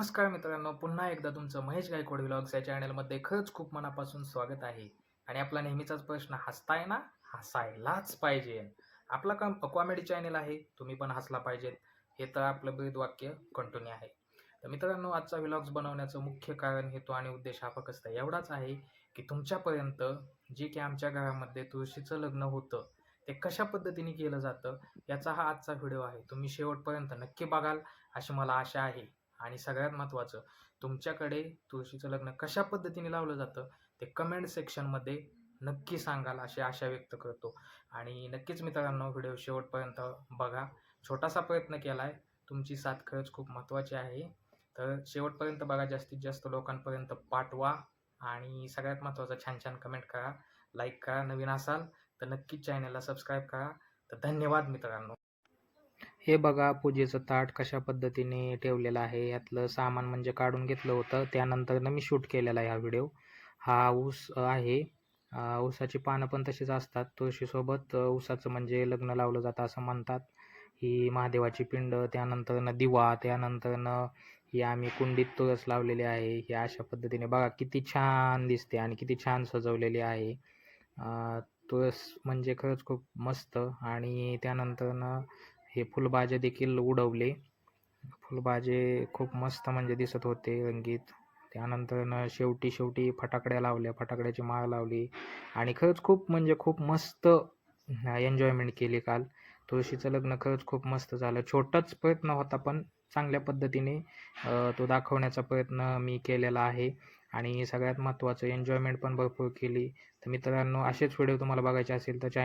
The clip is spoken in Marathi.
नमस्कार मित्रांनो पुन्हा एकदा तुमचं महेश गायकवाड व्लॉग्स या चॅनलमध्ये खरंच खूप मनापासून स्वागत आहे. आणि आपला नेहमीचाच प्रश्न हसताय ना? हसायलाच पाहिजे. आपला काम कॉमेडी चॅनल आहे तुम्ही पण हसला पाहिजेत. हे तर आपलं ब्रीद वाक्य कंटिन्यू आहे. तर मित्रांनो आजचा व्लॉग्स बनवण्याचं मुख्य कारण हेतू आणि उद्देश हा फक्त एवढाच आहे की तुमच्यापर्यंत जे की आमच्या घरामध्ये तुळशीचं लग्न होतं ते कशा पद्धतीने केलं जातं याचा हा आजचा व्हिडिओ आहे. तुम्ही शेवटपर्यंत नक्की बघाल अशी मला आशा आहे. आणि सगळ्यात महत्त्वाचं तुमच्याकडे तुळशीचं लग्न कशा पद्धतीने लावलं जातं ते कमेंट सेक्शनमध्ये नक्की सांगाल अशी आशा व्यक्त करतो. आणि नक्कीच मित्रांनो व्हिडिओ शेवटपर्यंत बघा. छोटासा प्रयत्न केला आहे तुमची साथ खरंच खूप महत्त्वाची आहे. तर शेवटपर्यंत बघा जास्तीत जास्त लोकांपर्यंत पाठवा. आणि सगळ्यात महत्त्वाचं छान छान कमेंट करा. लाईक करा नवीन असाल तर नक्कीच चॅनलला सबस्क्राईब करा. तर धन्यवाद मित्रांनो. हे बघा पूजेचं ताट कशा पद्धतीने ठेवलेलं आहे? यातलं सामान म्हणजे काढून घेतलं होतं. त्यानंतर मी शूट केलेला आहे हा व्हिडिओ. हा ऊस आहे. ऊसाची पानं पण तशीच असतात. तुळशीसोबत ऊसाचं म्हणजे लग्न लावलं जातं असं म्हणतात. ही महादेवाची पिंड त्यानंतरनं दिवा त्यानंतरनं ही आम्ही कुंडीत तुळस लावलेली आहे. ही अशा पद्धतीने बघा किती छान दिसते आणि किती छान सजवलेली आहे. तुळस म्हणजे खरंच खूप मस्त. आणि त्यानंतरनं हे फुलभाज्या देखील उडवले. फुलभाजे खूप मस्त म्हणजे दिसत होते रंगीत. त्यानंतर शेवटी शेवटी फटाकड्या लावल्या फटाकड्याची माळ लावली. आणि खरंच खूप म्हणजे खूप मस्त एन्जॉयमेंट केली काल. तुळशीचं लग्न खरंच खूप मस्त झालं. छोटाच प्रयत्न होता पण चांगल्या पद्धतीने तो दाखवण्याचा प्रयत्न मी केलेला आहे. आणि सगळ्यात महत्त्वाचं एन्जॉयमेंट पण भरपूर केली. तर मित्रांनो असेच व्हिडिओ तुम्हाला बघायचे असेल तर